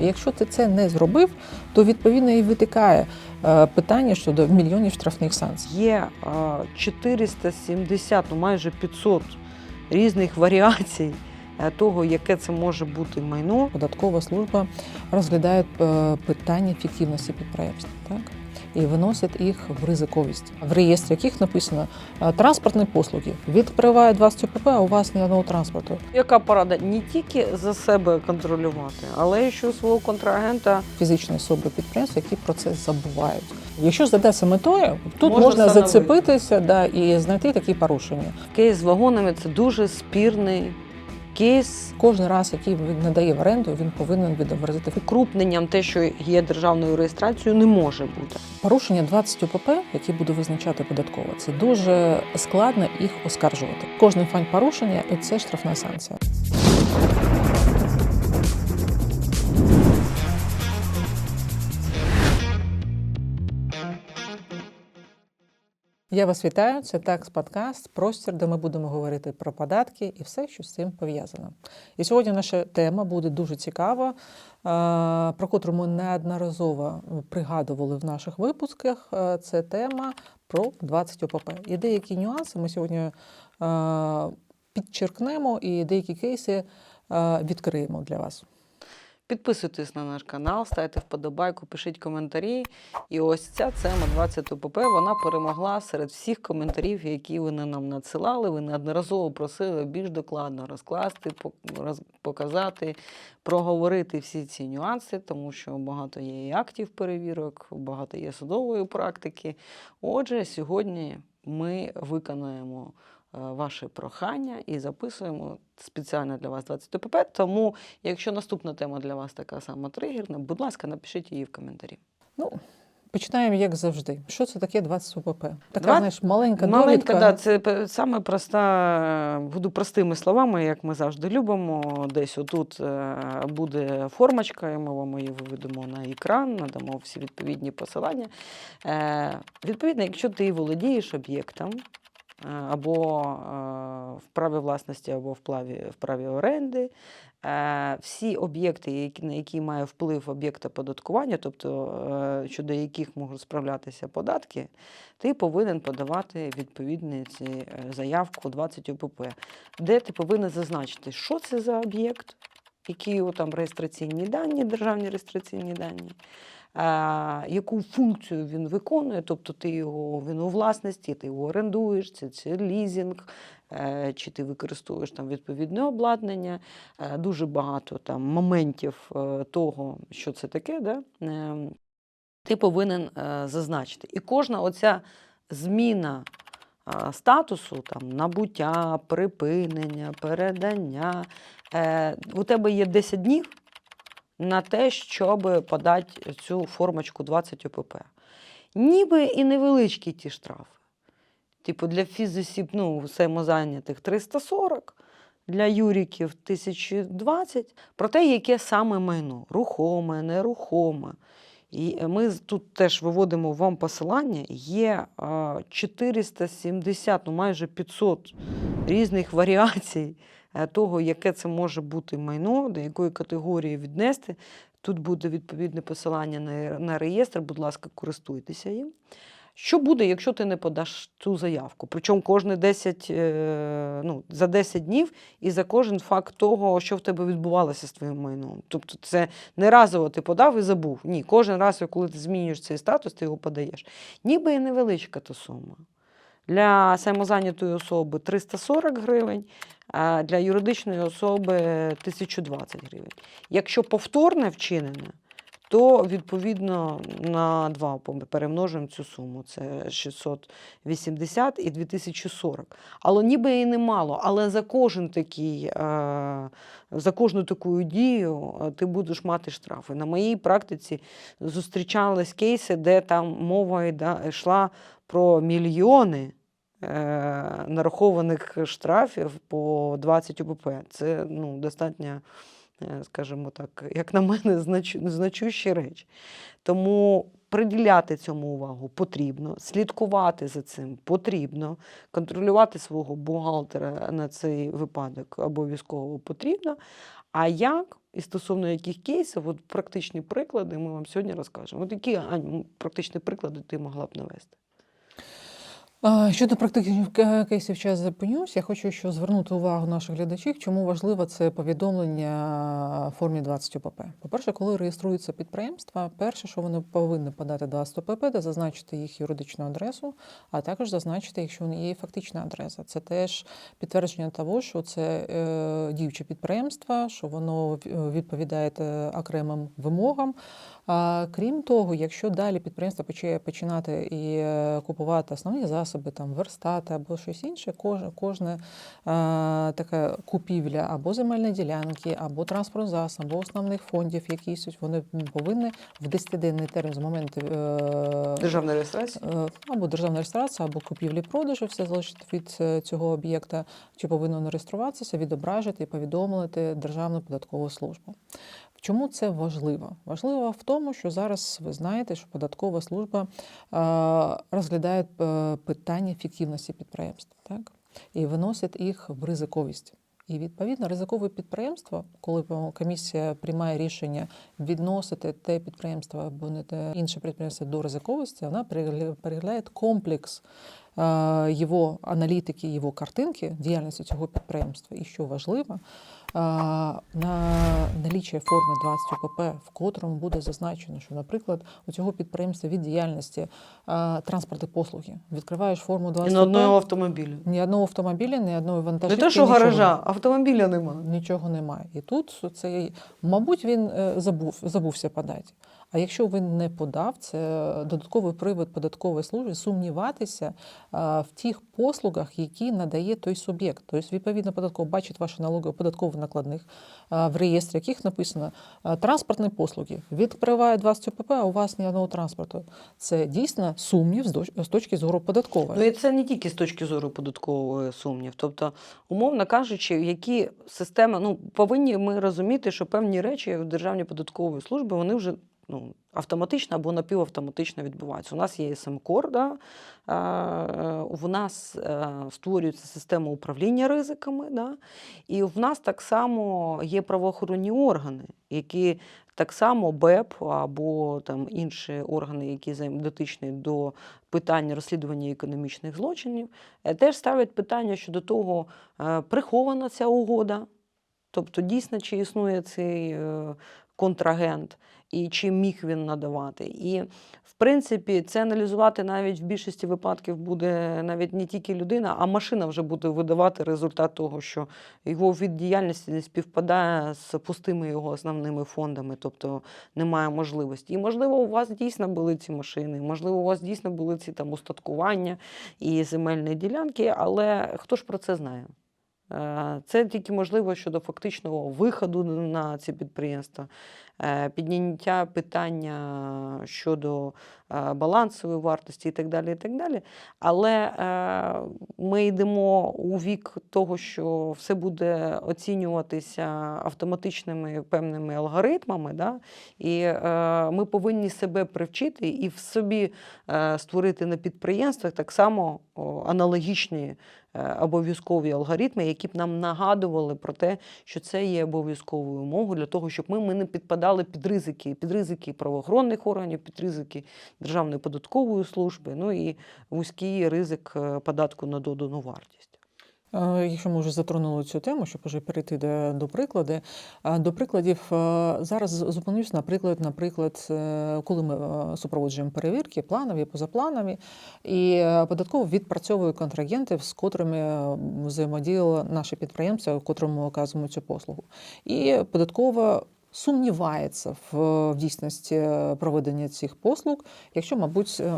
І якщо ти це не зробив, то відповідно і витикає е, питання щодо мільйонів штрафних санкцій. Є е, 470, ну майже 500 різних варіацій е, того, яке це може бути майно. Податкова служба розглядає е, питання фіктивності підприємства. так і виносять їх в ризиковість, в реєстрі яких написано е, транспортні послуги. Відкриває 20 ОПП, а у вас ні одного транспорту. Яка порада не тільки за себе контролювати, але й що свого контрагента Фізичні особи підприємств, які про це забувають. Якщо ж задатися метою, тут Можна можна, зацепитися да, і знайти такі порушення. кейс з вагонами це дуже спірний кейс. Кожен раз, який він надає в оренду, він повинен відобразити Укрупненням те, що є державною реєстрацією, не може бути. Порушення 20 ОПП, які буде визначати податково, це дуже складно їх оскаржувати. Кожний фань порушення це штрафна санкція. Я вас вітаю. Це такс подкаст, простір, де ми будемо говорити про податки і все, що з цим пов'язано. І сьогодні наша тема буде дуже цікава, е, про котру ми неодноразово пригадували в наших випусках. Е, Це тема про 20 ОПП. І деякі нюанси ми сьогодні е, підчеркнемо і деякі кейси відкриємо для вас. Підписуйтесь на наш канал, ставте вподобайку, пишіть коментарі. І ось ця тема 20 ОПП вона перемогла серед всіх коментарів, які ви нам надсилали. Ви неодноразово просили більш докладно розкласти, пок- показати, проговорити всі ці нюанси, тому що багато є і актів перевірок, багато є судової практики. Отже, сьогодні ми виконаємо е, ваше прохання і записуємо спеціально для вас 20 ОПП. Тому, якщо наступна тема для вас така сама тригерна, будь ласка, напишіть її в коментарі. Ну, починаємо як завжди. Що це таке 20 ОПП? Така, Два- знаєш, маленька, Маленька, довідка. да, це саме проста, буду простими словами, як ми завжди любимо. Десь отут е, буде формочка, і ми вам її виведемо на екран, надамо всі відповідні посилання. Е, Відповідно, якщо ти володієш об'єктом, або е, в праві власності, або в праві, в праві оренди, е, всі об'єкти, на які має вплив об'єкт оподаткування, тобто е, щодо яких можуть справлятися податки, ти повинен подавати відповідну е, заявку 20 ОПП, де ти повинен зазначити, що це за об'єкт, які його там реєстраційні дані, державні реєстраційні дані. Яку функцію він виконує, тобто ти його він у власності, ти його орендуєш, це, це лізінг, е, чи ти використовуєш там відповідне обладнання, е, дуже багато там моментів е, того, що це таке, да? ти повинен зазначити. І кожна оця зміна статусу, там, набуття, припинення, передання, у тебе є 10 днів на те, щоб подати цю формочку 20 ОПП. Ніби і невеличкі ті штрафи. Типу для фізосіб, ну, самозайнятих 340, для юриків 1020, про те, яке саме майно рухоме, нерухоме. І ми тут теж виводимо вам посилання. Є е, 470, ну майже 500 різних варіацій того, яке це може бути майно, до якої категорії віднести. Тут буде відповідне посилання на, реєстр, будь ласка, користуйтеся їм. Що буде, якщо ти не подаш цю заявку? Причому кожні 10, е, ну, за 10 днів і за кожен факт того, що в тебе відбувалося з твоїм майном. Тобто це не разово ти подав і забув. Ні, кожен раз, коли ти змінюєш цей статус, ти його подаєш. Ніби і невеличка та сума. Для самозайнятої особи 340 гривень, а для юридичної особи 1020 гривень. Якщо повторне вчинене, то відповідно на 2 перемножуємо цю суму. Це 680 і 2040. Але ніби і немало. Але за кожен такий, е, за кожну таку дію е, ти будеш мати штрафи. На моїй практиці зустрічались кейси, де там мова йшла про мільйони. Е, Нарахованих штрафів по 20 ОПП. Це ну, достатньо, е, скажімо так, як на мене, значу, значущі речі. Тому приділяти цьому увагу потрібно, слідкувати за цим потрібно, контролювати свого бухгалтера на цей випадок обов'язково потрібно. А як і стосовно яких кейсів, от практичні приклади ми вам сьогодні розкажемо. От які Ань, практичні приклади ти могла б навести? Щодо практичних кейсів час зупинюсь, я хочу ще звернути увагу наших глядачів, чому важливо це повідомлення в формі 20 ОПП. По-перше, коли реєструються підприємства, перше, що вони повинні подати 20 ОПП, це зазначити їх юридичну адресу, а також зазначити, якщо них є фактична адреса. Це теж підтвердження того, що це е, діюче підприємство, що воно відповідає е, окремим вимогам. А, крім того, якщо далі підприємство починати і е, купувати основні засоби, там верстати або щось інше, кожне е, така купівля або земельної ділянки, або транспортного засобу, або основних фондів, якісь вони повинні в 10-денний термін з моменту е, Державна реєстрація? Е, або державна реєстрація, або купівлі-продажу, все залежить від цього об'єкта, чи повинно реєструватися, відображити і повідомити Державну податкову службу. Чому це важливо? Важливо в тому, що зараз ви знаєте, що податкова служба е, розглядає е, питання фіктивності підприємств, так? і виносить їх в ризиковість. І відповідно ризикове підприємство, коли комісія приймає рішення відносити те підприємство або не те інше підприємство до ризиковості, вона перегля- переглядає комплекс е, його аналітики, його картинки діяльності цього підприємства. І що важливо, на наліччя форми 20 ОПП, в котрому буде зазначено, що, наприклад, у цього підприємства від діяльності транспорти транспорт і послуги відкриваєш форму І 20 на одного ОП, автомобіля. ні одного автомобіля, ні одної Не вантажівки. те, що нічого гаража, автомобіля нема. Нічого немає. І тут це, мабуть, він е, забув, забувся подати. А якщо він не подав, це додатковий привод податкової служби сумніватися в тих послугах, які надає той суб'єкт. Тобто, відповідно, податково бачить ваші налоги податкових накладних в реєстрі, яких написано транспортні послуги. Відкриває 20 ОПП, а у вас ні одного транспорту. Це дійсно сумнів з точки зору податкової. Ну і це не тільки з точки зору податкової сумнів. Тобто, умовно кажучи, які системи, ну повинні ми розуміти, що певні речі в Державній податкової служби вони вже ну, автоматично або напівавтоматично відбуваються. У нас є СМКОР, да? е, в нас е, створюється система управління ризиками, да? і в нас так само є правоохоронні органи, які так само БЕП або там інші органи, які дотичні до питань розслідування економічних злочинів, е, теж ставлять питання щодо того, прихована ця угода, тобто дійсно чи існує цей контрагент, і чи міг він надавати. І в принципі, це аналізувати навіть в більшості випадків буде навіть не тільки людина, а машина вже буде видавати результат того, що його від діяльності не співпадає з пустими його основними фондами, тобто немає можливості. І можливо, у вас дійсно були ці машини, можливо, у вас дійсно були ці там устаткування і земельні ділянки, але хто ж про це знає? Е, Це тільки можливо щодо фактичного виходу на ці підприємства, підняття питання щодо е, балансової вартості і так далі. І так далі. Але е, ми йдемо у вік того, що все буде оцінюватися автоматичними певними алгоритмами, да? і е, ми повинні себе привчити і в собі е, створити на підприємствах так само аналогічні е, обов'язкові алгоритми, які б нам нагадували про те, що це є обов'язковою умовою для того, щоб ми, ми не підпадали під ризики, під ризики правоохоронних органів, під ризики Державної податкової служби, ну і вузький ризик е, податку на додану вартість. Е, Якщо ми вже затронули цю тему, щоб вже перейти до, до приклади. е, До прикладів зараз зупинюсь, наприклад, наприклад, коли ми супроводжуємо перевірки, планові, позапланові, і податково відпрацьовує контрагентів, з котрими взаємодіяло наше підприємство, котрому оказуємо цю послугу. І податково сумнівається в, в дійсності е, проведення цих послуг, якщо, мабуть, е,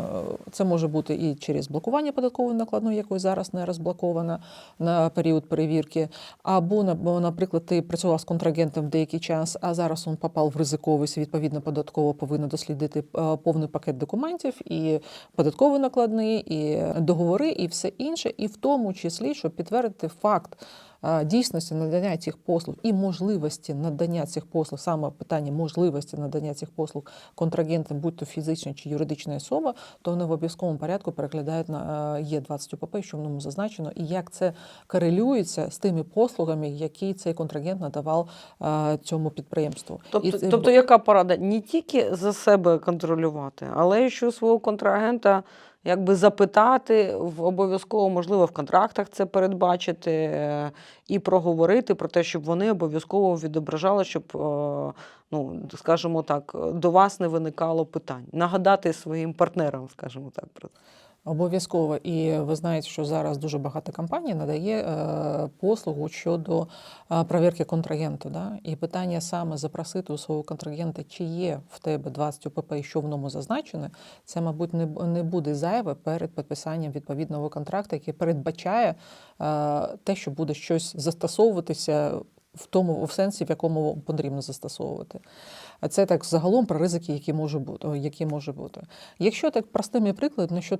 це може бути і через блокування податкової накладної, якої зараз не розблокована на період перевірки, або, бо, наприклад, ти працював з контрагентом деякий час, а зараз він попав в ризиковість, відповідно, податково повинна дослідити е, повний пакет документів, і податковий накладний, і договори, і все інше, і в тому числі, щоб підтвердити факт дійсності надання цих послуг і можливості надання цих послуг, саме питання можливості надання цих послуг контрагентам, будь то фізична чи юридична особа, то вони в обов'язковому порядку переглядають на е, є 20 ОПП, що в ньому зазначено, і як це корелюється з тими послугами, які цей контрагент надавав е, цьому підприємству. Тобто, І це- тобто, яка порада? Не тільки за себе контролювати, але й що свого контрагента якби запитати в обов'язково, можливо, в контрактах це передбачити е, і проговорити про те, щоб вони обов'язково відображали, щоб, е, ну, скажімо так, до вас не виникало питань. Нагадати своїм партнерам, скажімо так, про це. Обов'язково. І ви знаєте, що зараз дуже багато компаній надає е, послугу щодо е, перевірки контрагенту. Да? І питання саме запросити у свого контрагента, чи є в тебе 20 ОПП і що в ньому зазначене, це, мабуть, не, не буде зайве перед підписанням відповідного контракту, який передбачає е, те, що буде щось застосовуватися. В тому в сенсі, в якому потрібно застосовувати. Це так загалом про ризики, які може бути, які може бути. Якщо так простими прикладами, на що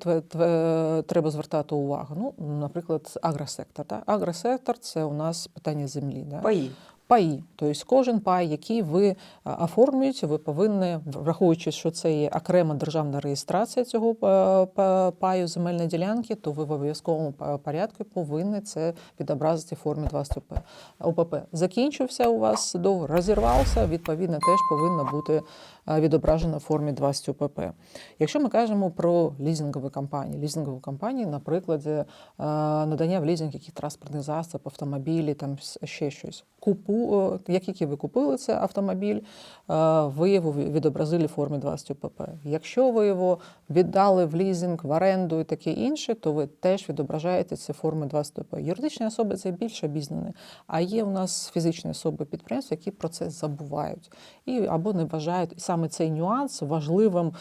треба звертати увагу? Ну, наприклад, агросектор. Та? Агросектор це у нас питання землі. Да? Паї. Паї, тобто кожен пай, який ви а, оформлюєте, ви повинні, враховуючи, що це є окрема державна реєстрація цього е, паю земельної ділянки, то ви в обов'язковому порядку повинні це відобразити в формі 20 ОП. ОПП. Закінчився у вас договір, розірвався, відповідно, теж повинно бути е, відображено в формі 20 ОПП. Якщо ми кажемо про лізингові компанії, лізингові компанії, наприклад, е, надання в лізинг яких транспортних засобів, автомобілі, там ще щось. Купу, е, як тільки ви купили цей автомобіль, ви його відобразили в формі 20 ОПП. Якщо ви його віддали в лізинг, в оренду і таке інше, то ви теж відображаєте це в формі 20 ОПП. Юридичні особи це більше обізнані, а є у нас фізичні особи підприємства, які про це забувають і або не вважають. Саме цей нюанс важливим.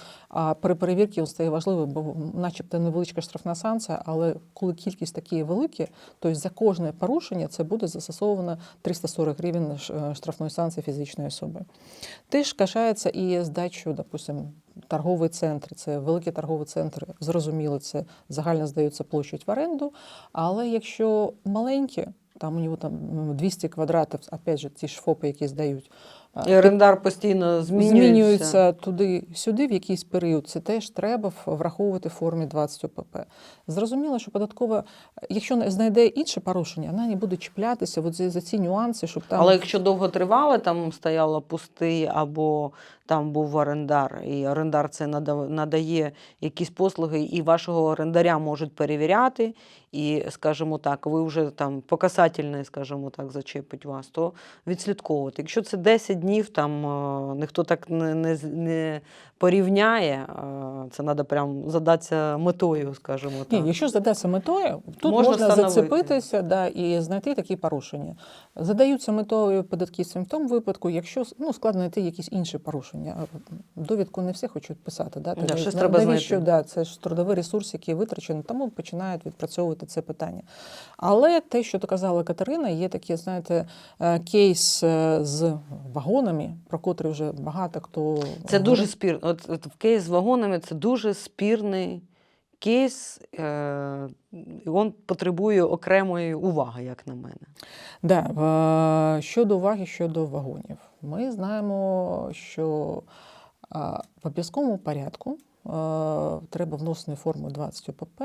При перевірці стає важливим, бо начебто невеличка штрафна санкція, але коли кількість такі великі, то за кожне порушення це буде застосовано 340 гривень штрафної санкції фізичної особи. Теж кашається і здачу, допустимо, торгові центри, це великі торгові центри, зрозуміло, це загально здаються площадь в оренду. Але якщо маленькі, там у нього там 200 квадратів, опять же, ті ж ФОПи, які здають. І орендар постійно змінюється. змінюється туди-сюди в якийсь період. Це теж треба враховувати в формі 20 ОПП. Зрозуміло, що податкова, якщо знайде інше порушення, вона не буде чіплятися от за, ці нюанси, щоб там Але якщо довго тривали, там стояло пустий або там був орендар, і орендар це нада- надає якісь послуги, і вашого орендаря можуть перевіряти, і, скажімо так, ви вже там по касательній, скажімо так, зачепить вас, то відслідковувати. Якщо це 10 днів, там е, ніхто так не, не, не порівняє, е, це треба прям задатися метою, скажімо так. Ні, якщо задатися метою, тут Можна можна, зацепитися да, і знайти такі порушення. Задаються метою податківцям в тому випадку, якщо ну, складно знайти якісь інші порушення. Довідку не всі хочуть писати. Да? Да, щось на- треба знайти. Да, це ж трудовий ресурс, який витрачений, тому починають відпрацьовувати це питання. Але те, що доказала Катерина, є такий, знаєте, е, кейс е, з вагонами, про котрий вже багато хто Це дуже спір. От, от кейс з вагонами це дуже спірний кейс. Е, він потребує окремої уваги, як на мене. Да, щодо уваги щодо вагонів, ми знаємо, що в обов'язковому порядку треба вносити форму 20 ОПП,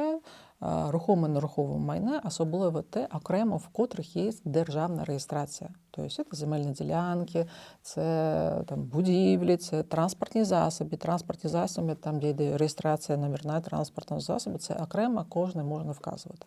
рухоме нерухоме майна, особливо те, окремо в котрих є державна реєстрація. Тобто це земельні ділянки, це там, будівлі, це транспортні засоби. Транспортні засоби, там, де йде реєстрація номерна транспортного засобу, це окремо кожне можна вказувати.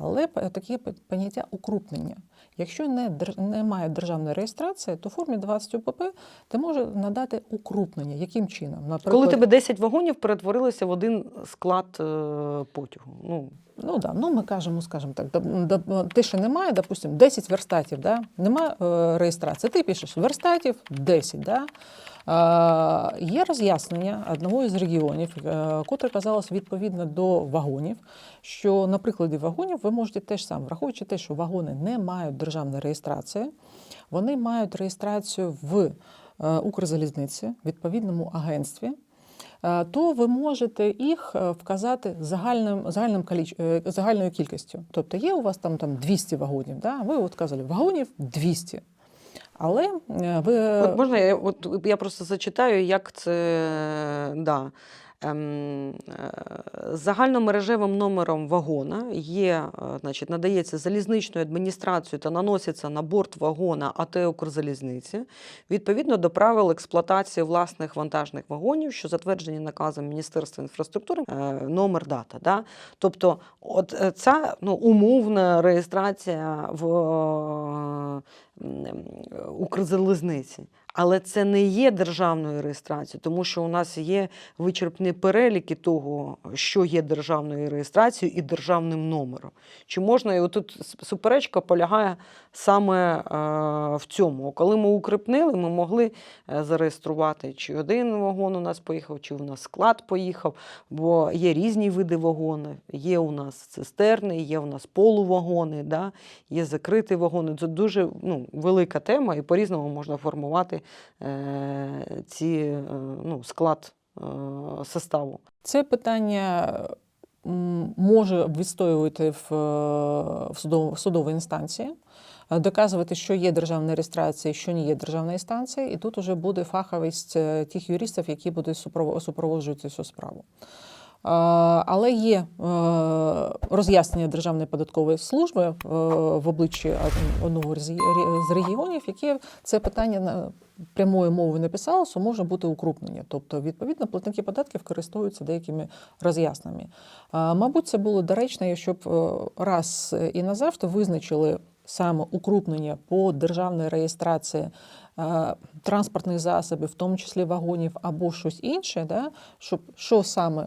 Але таке поняття укрупнення. Якщо не немає державної реєстрації, то в формі 20 УПП ти можеш надати укрупнення. Яким чином? Наприклад, Коли тебе 10 вагонів перетворилися в один склад е, потягу. Ну, Ну да, ну ми кажемо, скажімо так, доп- доп- ти ще немає, допустимо, 10 верстатів, да? немає е, реєстрації. Ти пишеш верстатів 10. Да? Е, є роз'яснення одного із регіонів, е, котре казалось відповідно до вагонів, що на прикладі вагонів ви можете теж саме, враховуючи те, що вагони не мають державної реєстрації, вони мають реєстрацію в е, Укрзалізниці, відповідному агентстві. Е, то ви можете їх е, вказати загальним, загальним е, загальною кількістю. Тобто є у вас там, там 200 вагонів, да? ви от казали, вагонів 200. Але ви От можна я, от, я просто зачитаю, як це да. Ем, е, загальномережевим номером вагона є, е, значить, надається залізничною адміністрацією та наноситься на борт вагона АТ Укрзалізниці відповідно до правил експлуатації власних вантажних вагонів, що затверджені наказом Міністерства інфраструктури, е, номер дата. Да? Тобто, от ця ну, умовна реєстрація в Укрзалізниці. Але це не є державною реєстрацією, тому що у нас є вичерпні переліки того, що є державною реєстрацією і державним номером. Чи можна, і отут суперечка полягає саме е, в цьому. Коли ми укріпнили, ми могли е, зареєструвати, чи один вагон у нас поїхав, чи у нас склад поїхав, бо є різні види вагони. Є у нас цистерни, є у нас полувагони, да? є закриті вагони. Це дуже ну, велика тема, і по-різному можна формувати е, ці, е, ну, склад е, составу. Це питання може відстоювати в, в, судов, в судовій інстанції, доказувати, що є державна реєстрація, що не є державна інстанція, і тут вже буде фаховість тих юристів, які будуть супроводжувати цю справу. Але є е, роз'яснення Державної податкової служби е, в обличчі одного з регіонів, яке це питання прямою мовою написало, що може бути укрупнення. Тобто, відповідно, платники податків користуються деякими роз'ясненнями. Мабуть, це було доречно, щоб е, раз і назавжди визначили саме укрупнення по державній реєстрації транспортних засобів, в тому числі вагонів або щось інше, да, щоб що саме.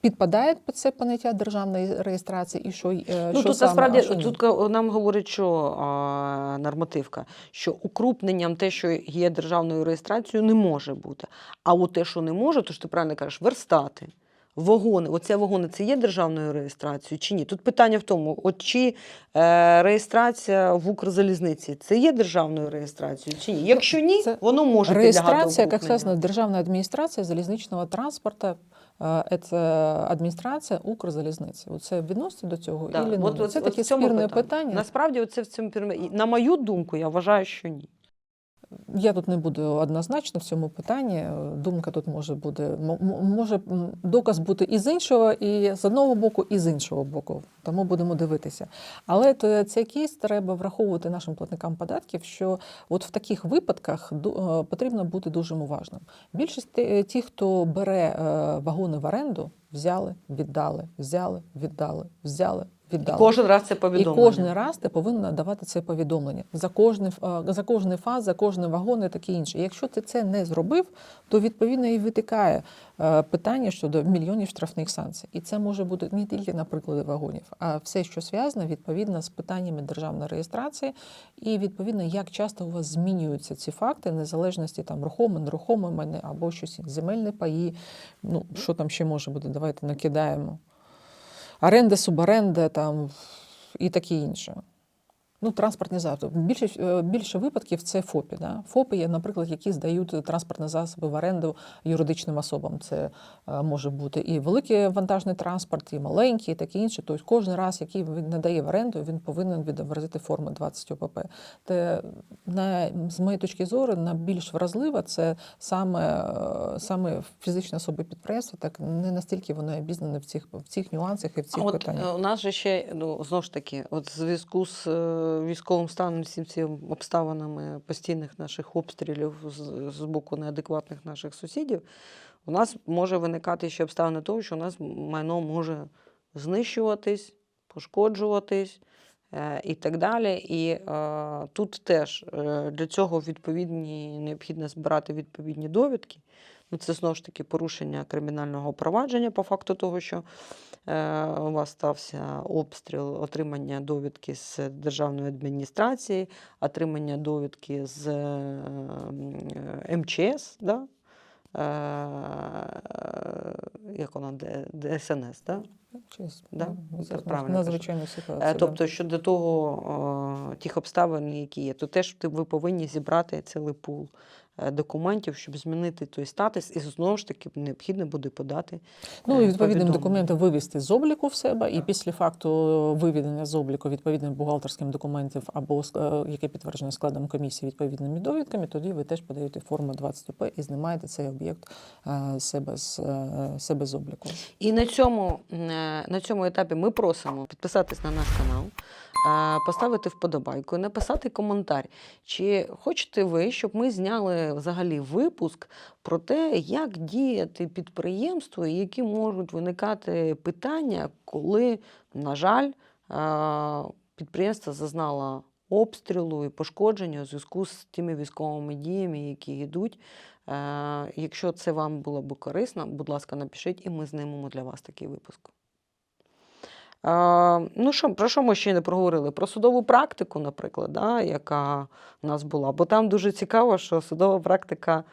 Підпадає під це поняття державної реєстрації, і що, е, Ну, що тут саме, насправді а що ні? тут нам говорить, що а, нормативка, що укрупненням те, що є державною реєстрацією, не може бути. А от те, що не може, то ж ти правильно кажеш, верстати. Вагони, оце вагони це є державною реєстрацією чи ні? Тут питання в тому, от чи е, реєстрація в Укрзалізниці це є державною реєстрацією чи ні? Якщо ні, це воно може підлягати Реєстрація, как укрупненню. сказано, Державная администрация залізничного транспорту адміністрація Укрзалізниці. Це відноситься до цього Да, і от- от- Це от таке спірне питання. питання. Насправді, оце в цьому пірме на мою думку, я вважаю, що ні. Я тут не буду однозначно в цьому питанні. Думка тут може м- може доказ бути і з іншого, і з одного боку, і з іншого боку. Тому будемо дивитися. Але то цей кейс треба враховувати нашим платникам податків, що от в таких випадках е, потрібно бути дуже уважним. Більшість ті, хто бере е, вагони в оренду, взяли, віддали, взяли, віддали, взяли, віддали. Кожен раз це І повідомлення. кожен раз ти повинна давати це повідомлення за кожний, е, за кожний фаз, за кожний вагон і таке інше. Якщо ти це не зробив, то відповідно і витикає е, питання щодо мільйонів штрафних санкцій. І це може бути не тільки на приклади вагонів, а все, що зв'язано відповідно з питаннями державної реєстрації, і відповідно, як часто у вас змінюються ці факти незалежності там рухоме, нерухоме майне або щось інше, земельні паї. Ну що там ще може бути? Давайте накидаємо оренда, суборенда там і таке інше. Ну, транспортні засоби. Більше, е, більше випадків це ФОПи. Да? ФОПи є, наприклад, які здають транспортні засоби в оренду юридичним особам. Це е, може бути і великий вантажний транспорт, і маленький, і таке інше. Тобто кожен раз, який він надає в оренду, він повинен відобразити форму 20 ОПП. Те, на, з моєї точки зору, найбільш вразлива це саме, е, саме фізичні особи підприємства, так не настільки вони обізнані в цих, в цих нюансах і в цих А питаннях. е, у нас же ще ну знову ж таки, от в зв'язку з військовим станом, всім цими обставинами постійних наших обстрілів з, з боку неадекватних наших сусідів, у нас може виникати ще обставини того, що у нас майно може знищуватись, пошкоджуватись. е, І так далі. І е, тут теж е, для цього відповідні необхідно збирати відповідні довідки. Ну, це знову ж таки порушення кримінального провадження по факту того, що е, у вас стався обстріл, отримання довідки з державної адміністрації, отримання довідки з е, МЧС, да? е, як вона, ДСНС, да? Да, ну, це правильно надзвичайна ситуація. Тобто щодо того, тих обставин, які є, то теж ви повинні зібрати цілий пул документів, щоб змінити той статус, і знову ж таки необхідно буде подати. Ну, е, і відповідним документом вивести з обліку в себе, і після факту виведення з обліку відповідним бухгалтерським документів або е, яке підтверджено складом комісії відповідними довідками, тоді ви теж подаєте форму 20 ОП і знімаєте цей об'єкт е, себе з е, себе з обліку. І на цьому, е, на цьому етапі ми просимо підписатись на наш канал, е, поставити вподобайку написати коментар. Чи хочете ви, щоб ми зняли взагалі випуск про те, як діяти підприємству, які можуть виникати питання, коли, на жаль, підприємство зазнало обстрілу і пошкодження у зв'язку з тими військовими діями, які йдуть. Якщо це вам було б корисно, будь ласка, напишіть, і ми знімемо для вас такий випуск. Ну що, про що ми ще не проговорили? Про судову практику, наприклад, да, яка у нас була. Бо там дуже цікаво, що судова практика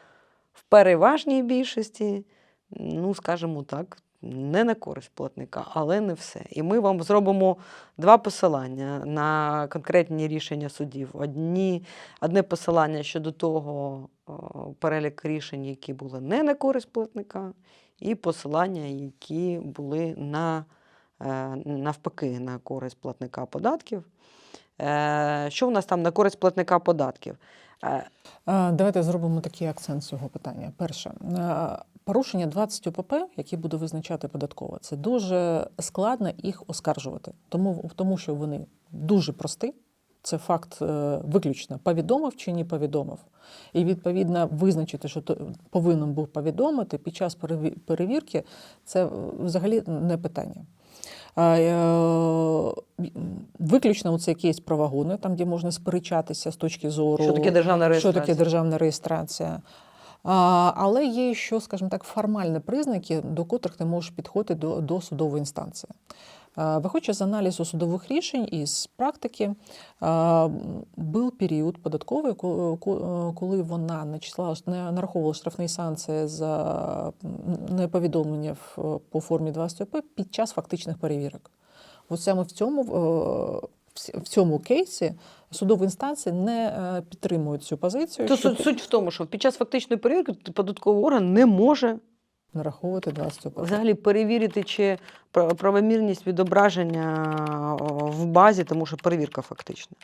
в переважній більшості, ну, скажімо так, не на користь платника, але не все. І ми вам зробимо два посилання на конкретні рішення судів. Одні, одне посилання щодо того перелік рішень, які були не на користь платника, і посилання, які були на, навпаки на користь платника податків. Е, Що в нас там на користь платника податків? Е, Е, Давайте зробимо такий акцент цього питання. Перше, е, порушення 20 ОПП, які буде визначати податкова, це дуже складно їх оскаржувати, тому, тому що вони дуже прості. Це факт е, виключно повідомив чи не повідомив. І відповідно визначити, що то повинен був повідомити під час перевірки, це е, взагалі не питання. У Виключно це кейс про вагони, там, де можна сперечатися з точки зору Що таке державна що реєстрація? таке державна реєстрація. А, але є ще, скажімо так, формальні признаки, до котрих ти можеш підходити до, до судової інстанції. А, Виходячи з аналізу судових рішень і з практики, був період податковий, ко- ко- коли вона начисла, не нараховувала штрафні санкції за неповідомлення по формі 20 ОП під час фактичних перевірок. От саме в цьому, е, в цьому кейсі судові інстанції не е, підтримують цю позицію, То що суть в тому, що під час фактичної перевірки податковий орган не може нараховувати 20 ОП. взагалі перевірити, чи правомірність відображення в базі, тому що перевірка фактична.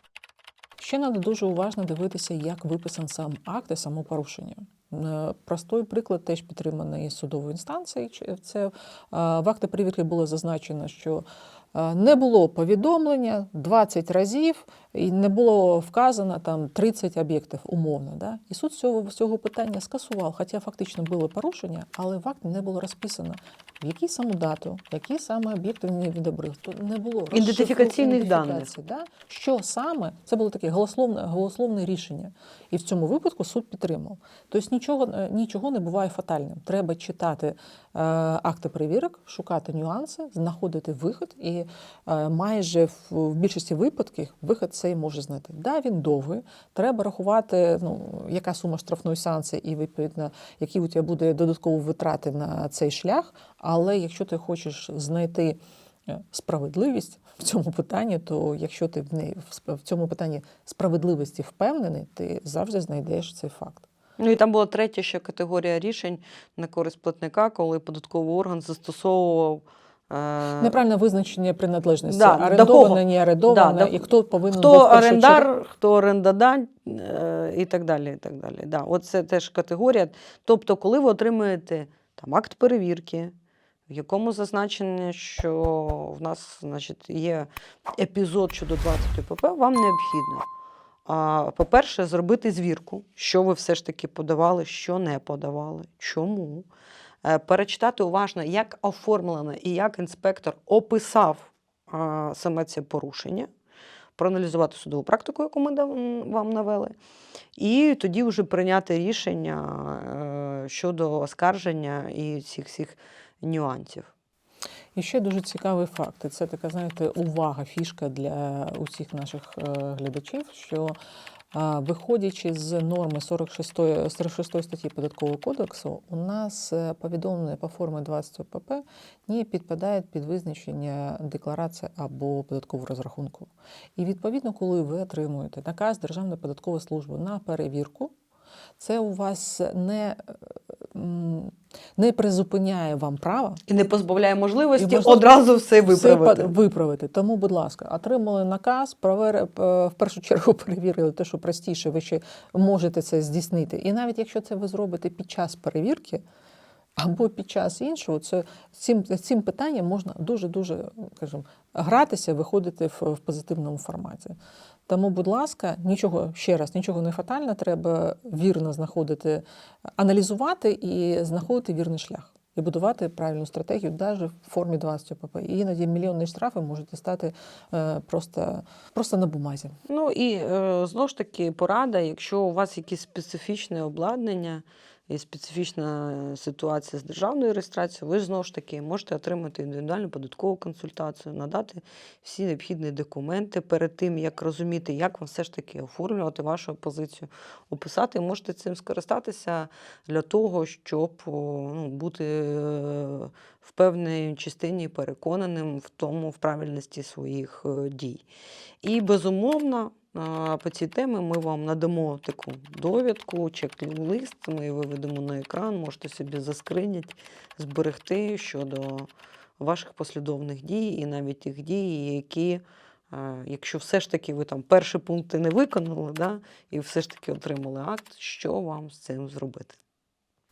Ще треба дуже уважно дивитися, як виписан сам акт і само порушення. Е, Простой приклад теж підтриманий судовою інстанцією. Чи- Це в акті перевірки було зазначено, що не було повідомлення 20 разів і не було вказано там 30 об'єктів умовно. Да? І суд цього, цього питання скасував, хоча фактично було порушення, але в акті не було розписано, в які саме дату, які саме об'єкти він відобрив. То не було Ідентифікаційних даних. Да? Що саме? Це було таке голословне, голословне рішення. І в цьому випадку суд підтримав. Тобто нічого, е, нічого не буває фатальним. Треба читати е, акти перевірок, шукати нюанси, знаходити вихід, і е, майже в, в більшості випадків вихід цей може знайти. Да, він довгий. Треба рахувати, ну, яка сума штрафної санкції, і відповідно, які у тебе буде додаткові витрати на цей шлях. Але якщо ти хочеш знайти е, справедливість в цьому питанні, то якщо ти в неї в цьому питанні справедливості впевнений, ти завжди знайдеш цей факт. Ну і там була третя ще категорія рішень на користь платника, коли податковий орган застосовував. е, Неправильне визначення приналежності, Да, орендоване, не орендоване, Да, і хто повинен Хто був першу чергу- орендар, хто орендодань е, і так далі. І так далі. Да, от це теж категорія. Тобто, коли ви отримуєте там, акт перевірки, в якому зазначено, що в нас значить, є епізод щодо 20 ПП, вам необхідно. По-перше, зробити звірку, що ви все ж таки подавали, що не подавали, чому. Е, Перечитати уважно, як оформлено і як інспектор описав саме це порушення, проаналізувати судову практику, яку ми вам навели, і тоді вже прийняти рішення е, щодо оскарження і цих всіх нюансів. І ще дуже цікавий факт. Це така, знаєте, увага, фішка для усіх наших е, глядачів, що Виходячи з норми 46, 46 статті Податкового кодексу, у нас е, повідомлення по формі 20 ОПП не підпадають під визначення декларації або податкового розрахунку. І відповідно, коли ви отримуєте наказ Державної податкової служби на перевірку, це у вас не, е, не призупиняє вам права І не позбавляє можливості І одразу все все виправити. па- виправити. Тому, будь ласка, отримали наказ, провер... в першу чергу перевірили те, що простіше, ви ще можете це здійснити. І навіть якщо це ви зробите під час перевірки або під час іншого, це цим, цим питанням можна дуже-дуже скажімо, гратися, виходити в, в позитивному форматі. Тому, будь ласка, нічого ще раз, нічого не фатально, треба вірно знаходити, аналізувати і знаходити вірний шлях. І будувати правильну стратегію навіть в формі 20 ОПП. І іноді мільйонні штрафи можуть стати е, просто, просто на бумазі. Ну і е, знову ж таки порада, якщо у вас якесь специфічне обладнання і специфічна ситуація з державною реєстрацією, ви знову ж таки можете отримати індивідуальну податкову консультацію, надати всі необхідні документи перед тим, як розуміти, як вам все ж таки оформлювати вашу позицію, описати. Можете цим скористатися для того, щоб ну, бути е, в певній частині переконаним в тому, в правильності своїх е, дій. І безумовно, по цій темі ми вам надамо таку довідку, чек-лист. Ми її виведемо на екран, можете собі заскринять, зберегти щодо ваших послідовних дій і навіть тих дій, які, якщо все ж таки ви там перші пункти не виконали, да, і все ж таки отримали акт, що вам з цим зробити.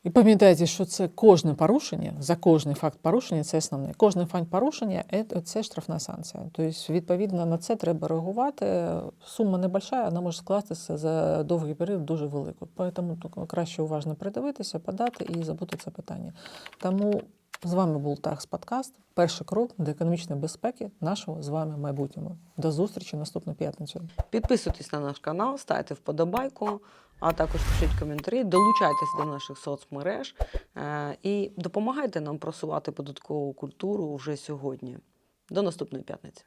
І пам'ятайте, що це кожне порушення, за кожний факт порушення це основне. Кожний факт порушення це штрафна санкція. Тобто, відповідно на це треба реагувати. Сума небольша, вона може скластися за довгий період дуже велику. Тому краще уважно придивитися, подати і забути це питання. Тому з вами був Такс Подкаст. Перший крок до економічної безпеки нашого з вами майбутнього. До зустрічі наступну п'ятницю. Підписуйтесь на наш канал, ставте вподобайку, а також пишіть коментарі, долучайтесь до наших соцмереж е, і допомагайте нам просувати податкову культуру вже сьогодні. До наступної п'ятниці.